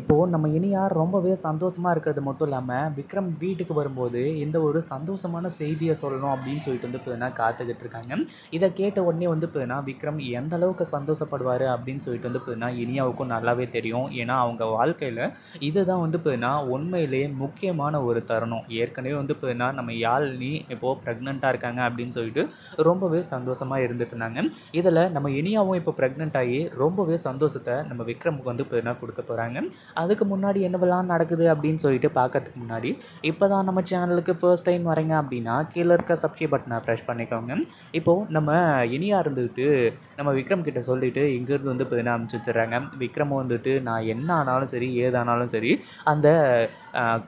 இப்போது நம்ம இனியா ரொம்பவே சந்தோஷமாக இருக்கிறது மட்டும் இல்லாமல் விக்ரம் வீட்டுக்கு வரும்போது இந்த ஒரு சந்தோஷமான செய்தியை சொல்லணும் அப்படின்னு சொல்லிட்டு வந்து இப்போனா காத்துக்கிட்டு இருக்காங்க. இதை கேட்ட உடனே வந்து பார்த்தீங்கன்னா விக்ரம் எந்த அளவுக்கு சந்தோஷப்படுவார்? அப்படின்னு சொல்லிட்டு வந்து பார்த்தீங்கன்னா இனியாவுக்கும் நல்லாவே தெரியும். ஏன்னா அவங்க வாழ்க்கையில் இதுதான் வந்து பார்த்தீங்கன்னா உண்மையிலேயே முக்கியமான ஒரு தருணம். ஏற்கனவே வந்து பார்த்தீங்கன்னா நம்ம யாழ்னி இப்போது ப்ரெக்னெண்ட்டாக இருக்காங்க அப்படின்னு சொல்லிட்டு ரொம்பவே சந்தோஷமாக இருந்துட்டு இருந்தாங்க. இதில் நம்ம இனியாவும் இப்போ ப்ரெக்னென்ட் ஆகி ரொம்பவே சந்தோஷத்தை நம்ம விக்ரமுக்கு வந்து இப்போனா கொடுக்க போகிறாங்க அதுக்கு முன்னாடி என்னவெல்லாம் நடக்குது அப்படின்னு சொல்லிட்டு பார்க்கறதுக்கு முன்னாடி இப்போ தான் நம்ம சேனலுக்கு ஃபர்ஸ்ட் டைம் வரீங்க அப்படின்னா கீழே இருக்க சப்ஸ்கிரைப் பட்டனை ப்ரெஷ் பண்ணிக்கோங்க. இப்போது நம்ம இனியா இருந்துக்கிட்டு நம்ம விக்ரம் கிட்ட சொல்லிட்டு இங்கேருந்து வந்து பார்த்தீங்கன்னா அனுப்பிச்சி வச்சிடுறாங்க? விக்ரம் வந்துட்டு நான் என்ன ஆனாலும் சரி ஏதானாலும் சரி அந்த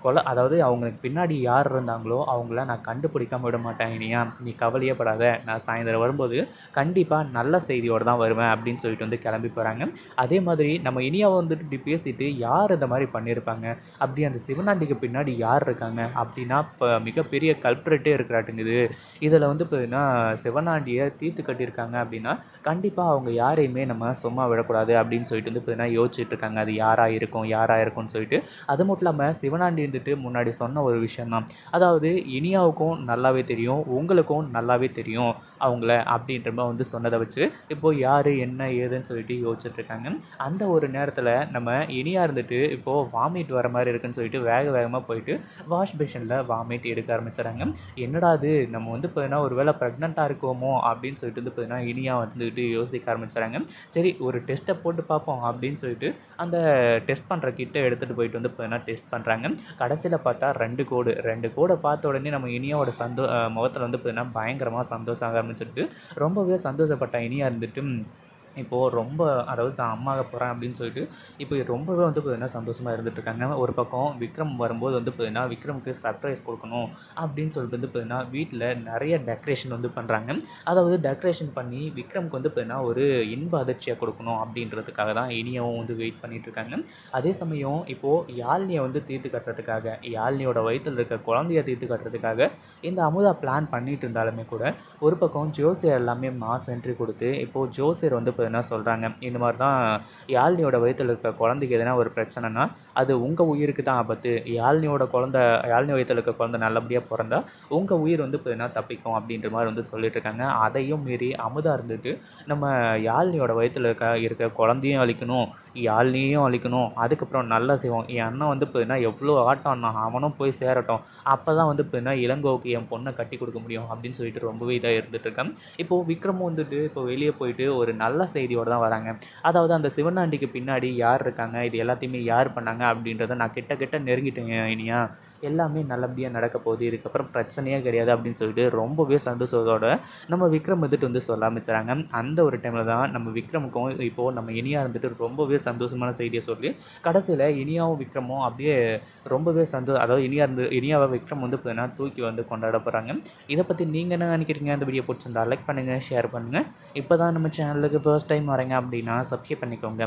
கொலை அதாவது அவங்களுக்கு பின்னாடி யார் இருந்தாங்களோ அவங்கள நான் கண்டுபிடிக்காம விட மாட்டேன் இனியா. நீ கவலையே படாத. நான் சாயந்தரம் வரும்போது கண்டிப்பாக நல்ல செய்தியோடு தான் வருவேன் அப்படின்னு சொல்லிட்டு வந்து கிளம்பி போகிறாங்க அதே மாதிரி நம்ம இனியாவை வந்துட்டு இப்படி பேசிட்டு யார் இந்த மாதிரி பண்ணியிருப்பாங்க? அப்படி அந்த சிவனாண்டிக்கு பின்னாடி யார் இருக்காங்க? அப்படின்னா இப்போ மிகப்பெரிய கல்ப்ரேட்டே இருக்கிறாட்டுங்குது. இதில் வந்து பார்த்தீங்கன்னா சிவனாண்டியை தீர்த்து கட்டியிருக்காங்க அப்படின்னா கண்டிப்பாக அவங்க யாரையுமே நம்ம சும்மா விடக்கூடாது அப்படின்னு சொல்லிட்டு வந்து பார்த்தீங்கன்னா யோசிச்சுட்டு இருக்காங்க அது யாராக இருக்கும் யாராக இருக்கும்னு சொல்லிட்டு. அது மட்டும் இல்லாமல் சிவனாண்டி இருந்துட்டு முன்னாடி சொன்ன ஒரு விஷயம்தான். அதாவது இனியாவுக்கும் நல்லாவே தெரியும் உங்களுக்கும் நல்லாவே தெரியும் அவங்கள அப்படின்ற மாதிரி வந்து சொன்னதை வச்சு இப்போது யார் என்ன ஏதுன்னு சொல்லிட்டு யோசிச்சுட்டு இருக்காங்க அந்த ஒரு நேரத்தில் நம்ம இனியா வந்துட்டு இப்போது வாமிட் வர மாதிரி இருக்குன்னு சொல்லிட்டு வேக வேகமாக போயிட்டு வாஷ் பேஷனில் வாமிட் எடுக்க ஆரம்பிச்சிடறாங்க. என்னடா இது? நம்ம வந்து பார்த்தீங்கன்னா ஒரு வேளை ப்ரெக்னெண்ட்டாக இருக்கோமோ அப்படின்னு சொல்லிட்டு வந்து பார்த்தீங்கன்னா இனியா வந்துட்டு யோசிக்க ஆரம்பிச்சிடறாங்க. சரி ஒரு டெஸ்ட்டை போட்டு பார்ப்போம் அப்படின்னு சொல்லிட்டு அந்த டெஸ்ட் பண்ணுற கிட்ட எடுத்துகிட்டு போயிட்டு வந்து பார்த்தீங்கன்னா டெஸ்ட் பண்ணுறாங்க கடைசியில் பார்த்தா ரெண்டு கோடு. ரெண்டு கோடை பார்த்த உடனே நம்ம இனியாவோட சந்தோ முகத்தில் வந்து பார்த்தீங்கன்னா பயங்கரமாக சந்தோஷம் ஆக ஆரம்பிச்சிருக்கு. ரொம்பவே சந்தோஷப்பட்ட இனியாக இருந்துட்டு இப்போது ரொம்ப அதாவது தான் அம்மாக போகிறேன் அப்படின்னு சொல்லிட்டு இப்போ ரொம்பவே வந்து பார்த்தீங்கன்னா சந்தோஷமாக இருந்துட்டுருக்காங்க ஒரு பக்கம் விக்ரம் வரும்போது வந்து பார்த்தீங்கன்னா விக்ரமுக்கு சர்ப்ரைஸ் கொடுக்கணும் அப்படின்னு சொல்லிட்டு வந்து பார்த்தீங்கன்னா வீட்டில் நிறைய டெக்கரேஷன் வந்து பண்ணுறாங்க அதாவது டெக்கரேஷன் பண்ணி விக்ரமுக்கு வந்து பார்த்தீங்கன்னா ஒரு இன்ப அதிர்ச்சியை கொடுக்கணும் அப்படின்றதுக்காக தான் இனியாவும் வந்து வெயிட் பண்ணிகிட்ருக்காங்க அதே சமயம் இப்போது யாழ்னியை வந்து தீர்த்து கட்டுறதுக்காக யாழ்னியோட வயிற்றில் இருக்க குழந்தைய தீர்த்து கட்டுறதுக்காக இந்த அமுதா பிளான் பண்ணிகிட்டு இருந்தாலுமே கூட ஒரு பக்கம் ஜோசியர் எல்லாமே மாஸ் என்ட்ரி கொடுத்து இப்போது ஜோசியர் வந்து போகுதுன்னா என்ன சொல்கிறாங்க இந்த மாதிரி தான் யாழ்னியோட வயிற்றில் இருக்க குழந்தைக்கு எதனா ஒரு பிரச்சனைனா அது உங்கள் உயிருக்கு தான் ஆபத்து. யாழ்னியோட குழந்த யாழ்னி வயிற்றில் இருக்க குழந்தை நல்லபடியாக பிறந்தா உங்கள் உயிர் வந்து இப்போ எதனா தப்பிக்கும் அப்படின்ற மாதிரி வந்து சொல்லிட்டு இருக்காங்க. அதையும் மீறி அமுதா இருந்துட்டு நம்ம யாழ்னியோட வயிற்றில் இருக்க இருக்க குழந்தையும் அழிக்கணும் யாழ்னியும் அழிக்கணும் அதுக்கப்புறம் நல்லா செய்வோம். என் அண்ணன் வந்து பார்த்தீங்கன்னா எவ்வளோ ஆட்டம்னா அவனும் போய் சேரட்டும். அப்போ தான் வந்து பார்த்தீங்கன்னா இளங்கோவுக்கு என் பொண்ணை கட்டி கொடுக்க முடியும் அப்படின்னு சொல்லிட்டு ரொம்பவே இதாக இருந்துட்டு இருக்கேன் இப்போது விக்ரமும் வந்துட்டு இப்போ வெளியே போயிட்டு ஒரு நல்ல செய்தியோடு தான் வராங்க. அதாவது அந்த சிவனாண்டிக்கு பின்னாடி யார் இருக்காங்க? இது எல்லாத்தையுமே யார் பண்ணாங்க? அப்படின்றத நான் கிட்ட கிட்ட நெருங்கிட்டேன் இனியா. எல்லாமே நல்லபடியாக நடக்க போகுது. இதுக்கப்புறம் பிரச்சனையே கிடையாது அப்படின்னு சொல்லிட்டு ரொம்பவே சந்தோஷத்தோட நம்ம விக்ரம் வந்துட்டு வந்து சொல்ல ஆரம்பிச்சுறாங்க அந்த ஒரு டைமில் தான் நம்ம விக்ரமுக்கும் இப்போது நம்ம இனியா இருந்துட்டு ரொம்பவே சந்தோஷமான செய்தியை சொல்லி கடைசியில் இனியாவும் விக்ரமும் அப்படியே ரொம்பவே சந்தோஷம் அதாவது இனியா இருந்து இனியாவை விக்ரம் வந்து பார்த்தீங்கன்னா தூக்கி வந்து கொண்டாட போகிறாங்க இதை பற்றி நீங்கள் என்ன நினைக்கிறீங்க? அந்த வீடியோ பிடிச்சிருந்தா லைக் பண்ணுங்கள் ஷேர் பண்ணுங்கள் இப்போ தான் நம்ம சேனலுக்கு ஃபர்ஸ்ட் டைம் வரீங்க அப்படின்னா சப்ஸ்கிரைப் பண்ணிக்கோங்க.